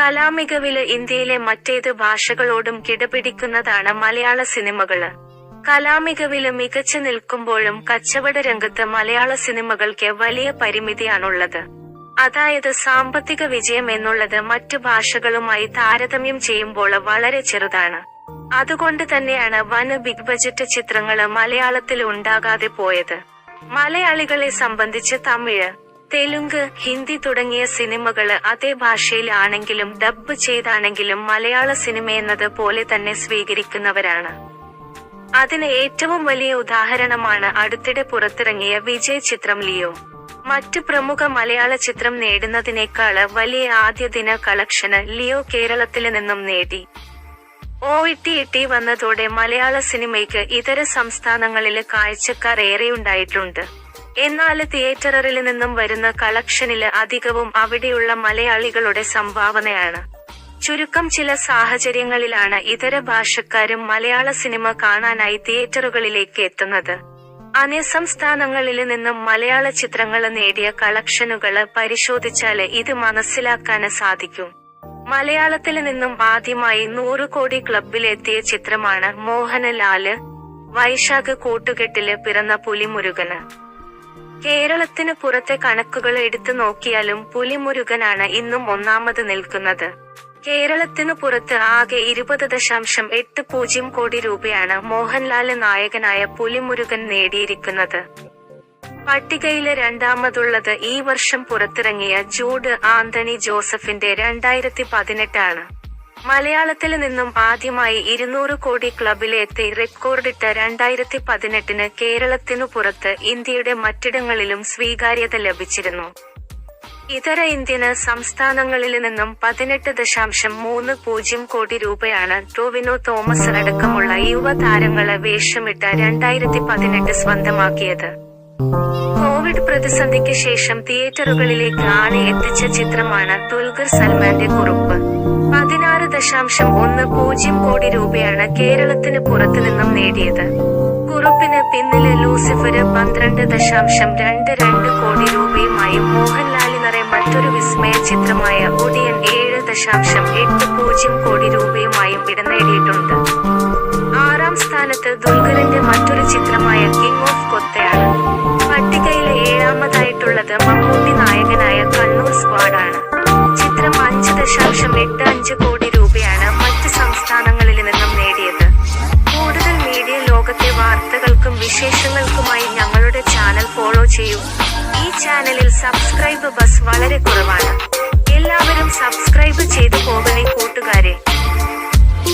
കലാമികവിൽ ഇന്ത്യയിലെ മറ്റേത് ഭാഷകളോടും കിടപിടിക്കുന്നതാണ് മലയാള സിനിമകൾ. കലാമികവിൽ മികച്ചു നിൽക്കുമ്പോഴും കച്ചവട രംഗത്ത് മലയാള സിനിമകൾക്ക് വലിയ പരിമിതിയാണുള്ളത്. അതായത് സാമ്പത്തിക വിജയം എന്നുള്ളത് മറ്റു ഭാഷകളുമായി താരതമ്യം ചെയ്യുമ്പോൾ വളരെ ചെറുതാണ്. അതുകൊണ്ട് തന്നെയാണ് വന് ബിഗ് ബജറ്റ് ചിത്രങ്ങൾ മലയാളത്തിൽ ഉണ്ടാകാതെ പോയത്. മലയാളികളെ സംബന്ധിച്ച് തമിഴ് തെലുങ്ക് ഹിന്ദി തുടങ്ങിയ സിനിമകൾ അതേ ഭാഷയിലാണെങ്കിലും ഡബ്ബ് ചെയ്താണെങ്കിലും മലയാള സിനിമയെന്നത് പോലെ തന്നെ സ്വീകരിക്കുന്നവരാണ്. അതിന് ഏറ്റവും വലിയ ഉദാഹരണമാണ് അടുത്തിടെ പുറത്തിറങ്ങിയ വിജയ് ചിത്രം ലിയോ. മറ്റ് പ്രമുഖ മലയാള ചിത്രം നേടുന്നതിനേക്കാൾ വലിയ ആദ്യ ദിന കളക്ഷന് ലിയോ കേരളത്തിൽ നിന്നും നേടി. ഒ ഇട്ടി ഇട്ടി വന്നതോടെ മലയാള സിനിമയ്ക്ക് ഇതര സംസ്ഥാനങ്ങളിലെ കാഴ്ചക്കാർ ഏറെയുണ്ടായിട്ടുണ്ട്. എന്നാൽ തിയേറ്ററിൽ നിന്നും വരുന്ന കളക്ഷനിൽ അധികവും അവിടെയുള്ള മലയാളികളുടെ സംഭാവനയാണ്. ചുരുക്കം ചില സാഹചര്യങ്ങളിലാണ് ഇതര ഭാഷക്കാരും മലയാള സിനിമ കാണാനായി തിയേറ്ററുകളിലേക്ക് എത്തുന്നത്. അന്യസംസ്ഥാനങ്ങളിൽ നിന്നും മലയാള ചിത്രങ്ങൾ നേടിയ കളക്ഷനുകൾ പരിശോധിച്ചാൽ ഇത് മനസ്സിലാക്കാന് സാധിക്കും. മലയാളത്തിൽ നിന്നും ആദ്യമായി നൂറ് കോടി ക്ലബിലെത്തിയ ചിത്രമാണ് മോഹനലാൽ വൈശാഖ് കൂട്ടുകെട്ടിൽ പിറന്ന പുലിമുരുകന്. കേരളത്തിന് പുറത്തെ കണക്കുകൾ എടുത്തു നോക്കിയാലും പുലിമുരുകനാണ് ഇന്നും ഒന്നാമത് നിൽക്കുന്നത്. കേരളത്തിനു പുറത്ത് ആകെ ഇരുപത് ദശാംശം എട്ട് പൂജ്യം കോടി രൂപയാണ് മോഹൻലാൽ നായകനായ പുലിമുരുകൻ നേടിയിരിക്കുന്നത്. പട്ടികയിലെ രണ്ടാമതുള്ളത് ഈ വർഷം പുറത്തിറങ്ങിയ ജൂഡ് ആന്റണി ജോസഫിന്റെ രണ്ടായിരത്തി പതിനെട്ടാണ്. മലയാളത്തിൽ നിന്നും ആദ്യമായി ഇരുന്നൂറ് കോടി ക്ലബിലെത്തി റെക്കോർഡിട്ട രണ്ടായിരത്തി പതിനെട്ടിന് കേരളത്തിനു പുറത്ത് ഇന്ത്യയുടെ മറ്റിടങ്ങളിലും സ്വീകാര്യത ലഭിച്ചിരുന്നു. ഇതര ഇന്ത്യന് സംസ്ഥാനങ്ങളിൽ നിന്നും പതിനെട്ട് ദശാംശം മൂന്ന് പൂജ്യം കോടി രൂപയാണ് ടോവിനോ തോമസ് അടക്കമുള്ള യുവതാരങ്ങളെ വേഷമിട്ട രണ്ടായിരത്തി പതിനെട്ട് സ്വന്തമാക്കിയത്. കോവിഡ് പ്രതിസന്ധിക്ക് ശേഷം തിയേറ്ററുകളിലേക്ക് ആണ് എത്തിച്ച ചിത്രമാണ് ദുൽഖർ സൽമാന്റെ കുറുപ്പ്. പതിനാറ് ദശാംശം ഒന്ന് പൂജ്യം കോടി രൂപയാണ് കേരളത്തിന് പുറത്തു നിന്നും നേടിയത്. കുറുപ്പിന് പിന്നിലെ ലൂസിഫര് പന്ത്രണ്ട് ദശാംശം രണ്ട് രണ്ട് കോടി രൂപയുമായി മോഹൻലാലിനറെ മറ്റൊരു വിസ്മയ ചിത്രമായ ഒടിയൻ ഏഴ് ദശാംശം എട്ട് പൂജ്യം കോടി രൂപയുമായും ഇടം നേടിയിട്ടുണ്ട്. ആറാം സ്ഥാനത്ത് ദുൽഖറിന്റെ മറ്റൊരു ചിത്രമായ കിങ് ഓഫ് കൊത്തയാണ് പട്ടികയിലെ ഏഴാമതായിട്ടുള്ളത് മമ്മൂട്ടി വാർത്തകൾക്കും വിശേഷങ്ങൾക്കുമായി ഞങ്ങളുടെ ചാനൽ ഫോളോ ചെയ്യൂ. ഈ ചാനലിൽ സബ്സ്ക്രൈബ് ബസ് വളരെ കുറവാണ്. എല്ലാവരും സബ്സ്ക്രൈബ്